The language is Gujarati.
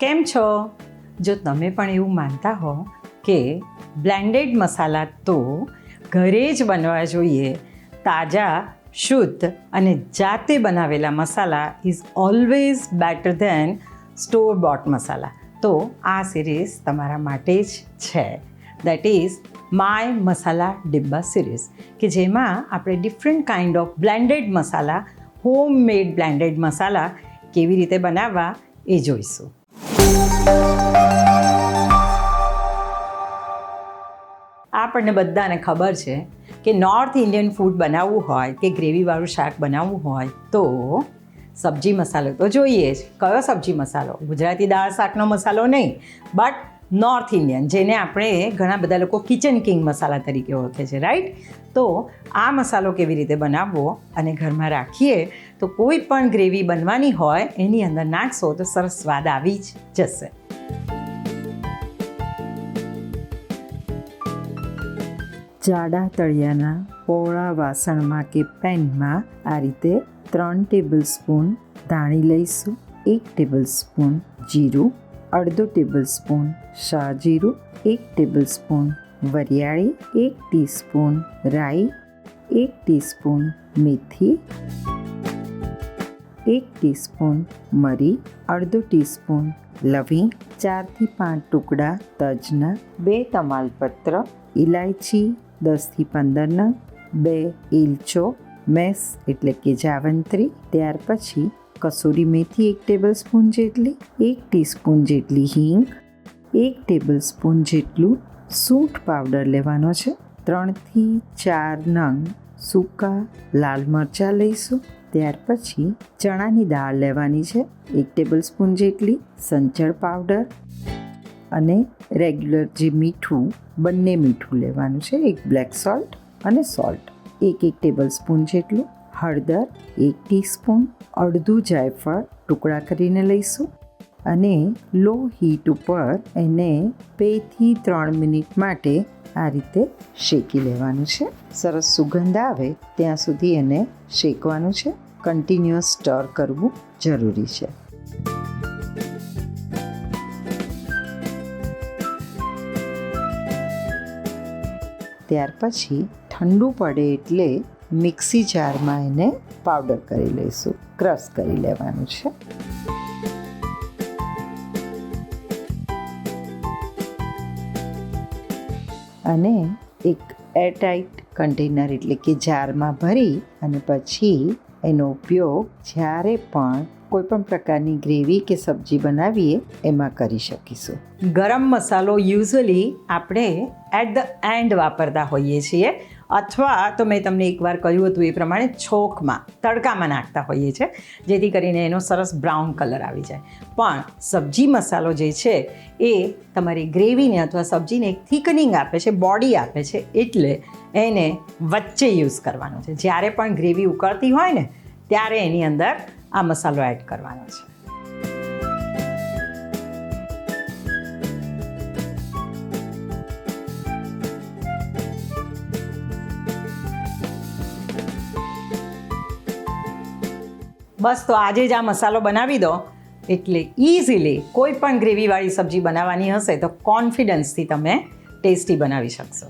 કેમ છો? જો તમે પણ એવું માનતા હો કે બ્લેન્ડેડ મસાલા તો ઘરે જ બનવા જોઈએ. તાજા, શુદ્ધ અને જાતે બનાવેલા masala is always better than store bought masala. તો આ સિરીઝ તમારા માટે જ છે. That is my masala dabba series કે જેમાં આપણે different kind of blended masala home made blended masala કેવી રીતે બનાવવા એ જોઈશું. આપણને બધાને ખબર છે કે નોર્થ ઇન્ડિયન ફૂડ બનાવવું હોય કે ગ્રેવીવાળું શાક બનાવવું હોય તો સબ્જી મસાલો તો જોઈએ જ. કયો સબ્જી મસાલો? ગુજરાતી દાળ શાકનો મસાલો નહીં બટ નોર્થ ઇન્ડિયન જેને આપણે ઘણા બધા લોકો કિચન કિંગ મસાલા તરીકે ઓળખે છે રાઈટ તો આ મસાલો કેવી રીતે બનાવવો અને ઘરમાં રાખીએ, તો કોઈ પણ ગ્રેવી બનવાની હોય, એની અંદર નાખશો તો સરસ સ્વાદ આવી જ જશે. જાડા તળિયાના પહોળા વાસણમાં કે પેનમાં આ રીતે ત્રણ ટેબલ સ્પૂન ધાણી લઈશું, એક ટેબલ સ્પૂન જીરું અડધો ટેબલ સ્પૂન શાહજીરું, એક ટેબલ સ્પૂન વરિયાળી, એક ટીસ્પૂન રાઈ, એક ટીસ્પૂન મેથી, એક ટીસ્પૂન મરી, અડધો ટીસ્પૂન લવિંગ, ચારથી પાંચ ટુકડા તજના બે તમાલપત્ર ઇલાયચી દસથી પંદર નંગ, બે ઇલચો મેસ એટલે કે જાવંત્રી, ત્યાર પછી કસૂરી મેથી એક ટેબલ સ્પૂન જેટલી, એક ટીસ્પૂન જેટલી હિંગ, એક ટેબલ સ્પૂન જેટલું સૂંઠ પાવડર લેવાનો છે. ત્રણથી ચાર નંગ સૂકા લાલ મરચાં લઈશું. ત્યાર પછી ચણાની દાળ લેવાની છે, એક ટેબલ સ્પૂન જેટલી સંચળ પાવડર અને રેગ્યુલર જે મીઠું, બંને મીઠું લેવાનું છે, એક બ્લેક સોલ્ટ અને સોલ્ટ. એક એક ટેબલ સ્પૂન જેટલું હળદર, એક ટીસ્પૂન, અડધું જાયફળ ટુકડા કરીને લઈશું અને લો હીટ ઉપર એને બેથી ત્રણ મિનિટ માટે આ રીતે શેકી લેવાનું છે. સરસ સુગંધ આવે ત્યાં સુધી એને શેકવાનું છે. કન્ટિન્યુઅસ સ્ટર કરવું જરૂરી છે. ત્યાર પછી ઠંડુ પડે એટલે મિક્સી જારમાં એને પાવડર કરી લઈશું. ક્રશ કરી લેવાનું છે. અને એક એરટાઈટ કન્ટેનર એટલે કે જારમાં ભરી અને પછી એનો ઉપયોગ જ્યારે પણ કોઈ પણ પ્રકારની ગ્રેવી કે સબ્જી બનાવીએ, એમાં કરી શકીશું. ગરમ મસાલો યુઝલી આપણે એટ ધ એન્ડ વાપરતા હોઈએ છીએ. અથવા તો મેં તમને એકવાર કહ્યું હતું એ પ્રમાણે છોકમાં, તડકામાં નાખતા હોઈએ છીએ, જેથી કરીને એનો સરસ બ્રાઉન કલર આવી જાય. પણ સબ્જી મસાલો જે છે એ તમારી ગ્રેવીને અથવા સબ્જીને એક થિકનિંગ આપે છે, બોડી આપે છે, એટલે એને વચ્ચે યુઝ કરવાનો છે. જ્યારે પણ ગ્રેવી ઉકળતી હોય ને, ત્યારે એની અંદર આ મસાલો એડ કરવાનો છે. બસ, તો આજે જ આ મસાલો બનાવી દો. એટલે ઇઝીલી કોઈ પણ ગ્રેવીવાળી સબ્જી બનાવવાની હશે તો કોન્ફિડન્સથી તમે ટેસ્ટી બનાવી શકશો.